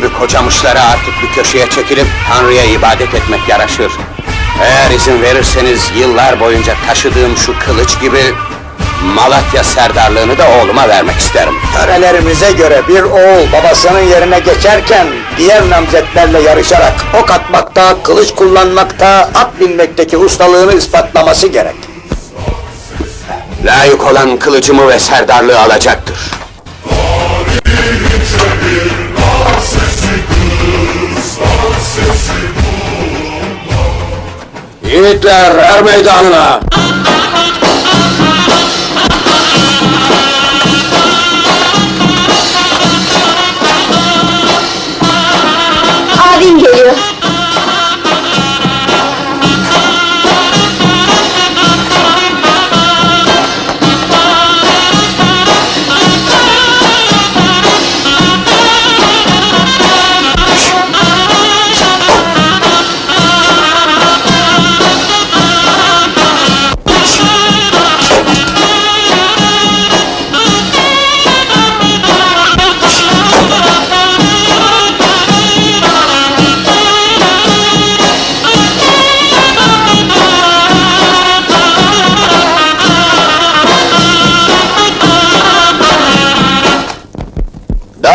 kocamışlara artık bir köşeye çekilip Tanrı'ya ibadet etmek yaraşır. Eğer izin verirseniz yıllar boyunca taşıdığım şu kılıç gibi Malatya serdarlığını da oğluma vermek isterim. Törelerimize göre bir oğul babasının yerine geçerken diğer namzetlerle yarışarak ok atmakta, kılıç kullanmakta, at binmekteki ustalığını ispatlaması gerek. Layık olan kılıcımı ve serdarlığı alacaktır. Yiğitler er meydanına!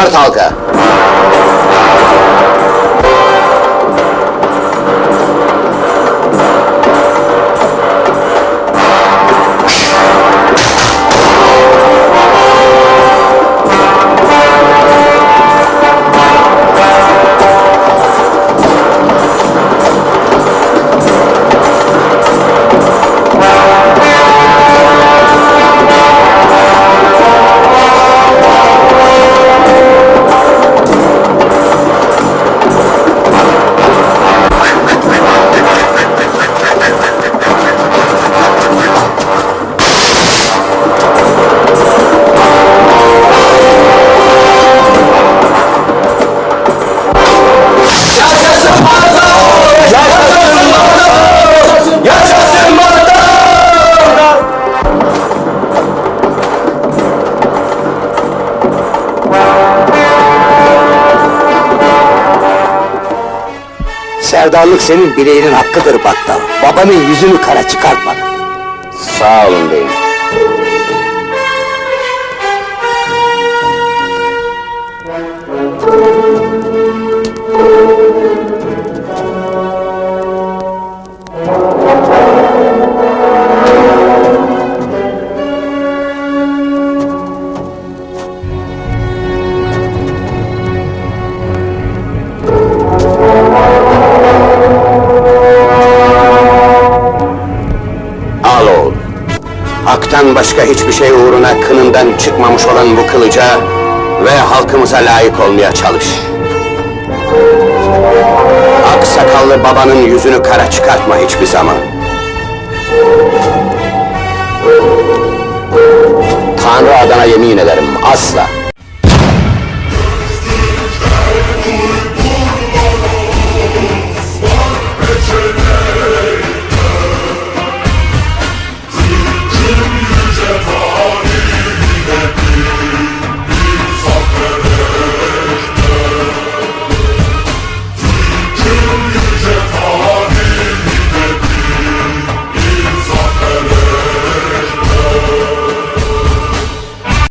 Dört halka! Serdarlık senin bileğinin hakkıdır battal. Babanın yüzünü kara çıkartma. Sağ olun beyim. Hak'tan başka hiçbir şey uğruna kınından çıkmamış olan bu kılıca ve halkımıza layık olmaya çalış. Ak sakallı babanın yüzünü kara çıkartma hiçbir zaman. Tanrı adına yemin ederim asla.